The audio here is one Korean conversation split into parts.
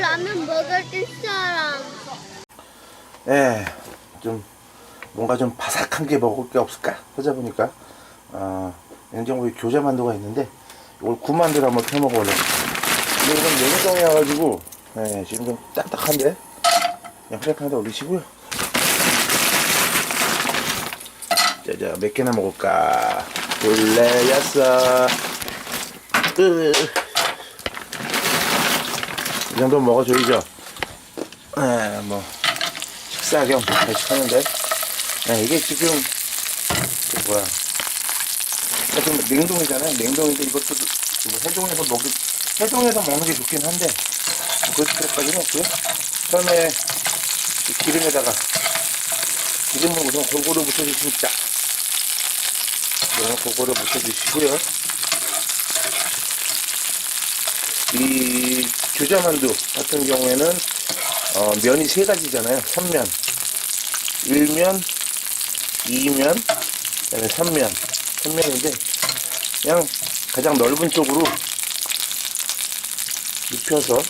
라면 먹을 사람. 예, 좀 뭔가 좀 바삭한 게 먹을 게 없을까 하자 보니까 어, 냉장고에 교자 만두가 있는데 이걸 구만두를 한번 펴 먹어보려고. 근데 이건 냉동이어가지고 예, 지금 좀 딱딱한데 그냥 프라이팬에다 올리시고요. 자자 몇 개나 먹을까? 둘레 여섯. 으. 이 정도 먹어줘야죠. 예, 뭐. 식사 겸 다시 하는데. 네, 이게 지금 그 뭐야. 지금 냉동이잖아요. 냉동인데 이것도 뭐 해동해서 먹기 해동해서 먹는 게 좋긴 한데 그렇게까지는 없고요. 처음에 이 기름에다가 기름을 우선 골고루 묻혀주십니다 골고루 묻혀주시고요. 이 규자만두 같은 경우에는 어, 면이 세 가지잖아요. 선면, 일면, 이면, 그다음에 삼면. 삼면인데 그냥 가장 넓은 쪽으로 눕혀서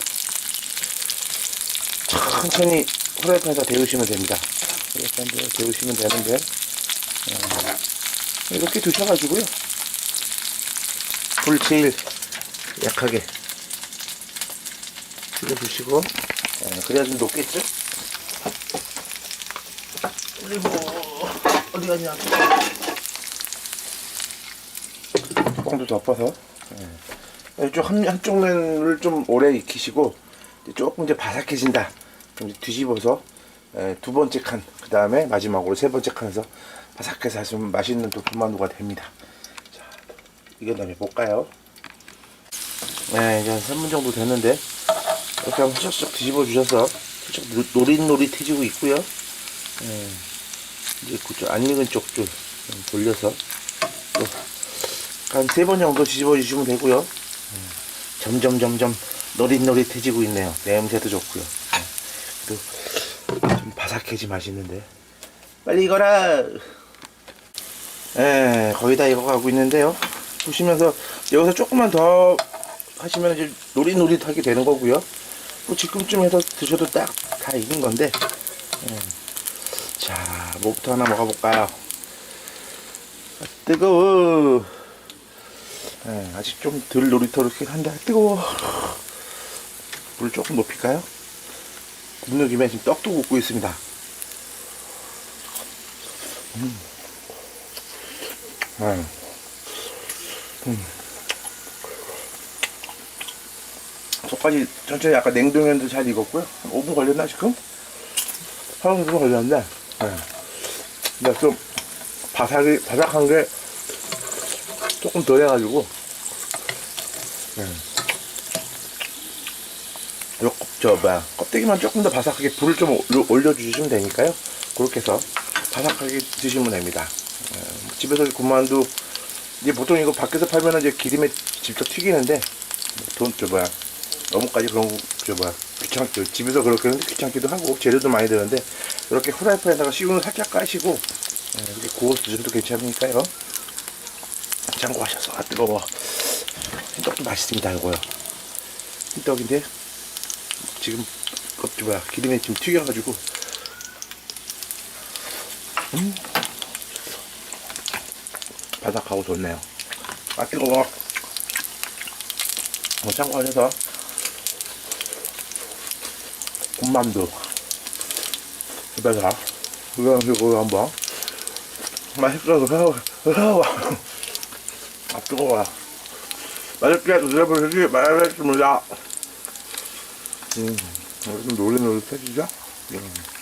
천천히 후라이팬에다 데우시면 됩니다. 후라이팬에다 데우시면 되는데 어, 이렇게 두셔가지고요. 불 제일 약하게 줄여주시고 예, 그래야 좀 높겠죠? 그리고 어디 갔냐? 뚜껑도 덮어서 예. 이쪽 한, 한쪽 면을 좀 오래 익히시고 이제 조금 이제 바삭해진다. 그럼 이제 뒤집어서 예, 두 번째 칸, 그 다음에 마지막으로 세 번째 칸에서 바삭해서 하시면 맛있는 또 군만두가 됩니다. 자, 이게 다음에 볼까요? 네, 이제 한 3분 정도 됐는데 이렇게 한번 쫙쫙 뒤집어 주셔서 살짝 노- 노릿노릿해지고 있고요. 예, 이제 그쪽 안 익은 쪽도 좀 돌려서 한 세 번 정도 뒤집어 주시면 되고요. 예, 점점 점점 노릿노릿해지고 있네요. 냄새도 좋고요. 예, 그리고 좀 바삭해지 맛있는데 빨리 익어라. 예, 거의 다 익어가고 있는데요. 보시면서 여기서 조금만 더 하시면 이제 노릿노릿하게 되는 거고요. 뭐 지금쯤 해서 드셔도 딱 다 익은 건데. 예. 자, 뭐부터 하나 먹어볼까요? 아, 뜨거워. 예, 아직 좀덜 노릿노릿하긴 한데, 아, 뜨거워. 불 조금 높일까요? 굽는 김에 지금 떡도 굽고 있습니다. 음. 예. 속까지 천천히 아까 냉동면도 잘 익었고요. 한 5분 걸렸나 지금? 한 5분 걸렸는데, 네. 근데 좀 바삭이, 바삭한 게 조금 덜 해가지고, 네. 요, 저, 뭐야, 껍데기만 조금 더 바삭하게 불을 좀 올려- 올려주시면 되니까요. 그렇게 해서 바삭하게 드시면 됩니다. 네, 집에서 군만두, 이제 보통 이거 밖에서 팔면은 이제 기름에 직접 튀기는데, 돈, 저, 뭐야, 너무까지 그런 거, 저 뭐야 귀찮게 집에서 그렇게 하는데 귀찮기도 하고 재료도 많이 드는데 이렇게 후라이팬에다가 식용유 살짝 까시고 예, 이렇게 구워서 드셔도 괜찮으니까요. 참고하셔서. 아 뜨거워. 흰떡도 맛있습니다 이거요. 흰떡인데 지금 껍질 뭐야 기름에 지금 튀겨가지고. 음. 바삭하고 좋네요. 아 뜨거워. 뭐 참고하셔서 군만두 집에서 이거 이거 한번 맛있어서 회워 회워 아 뜨거워 맛있게 드셔보시기 바라겠습니다 음좀 노릇노릇해지죠? 음.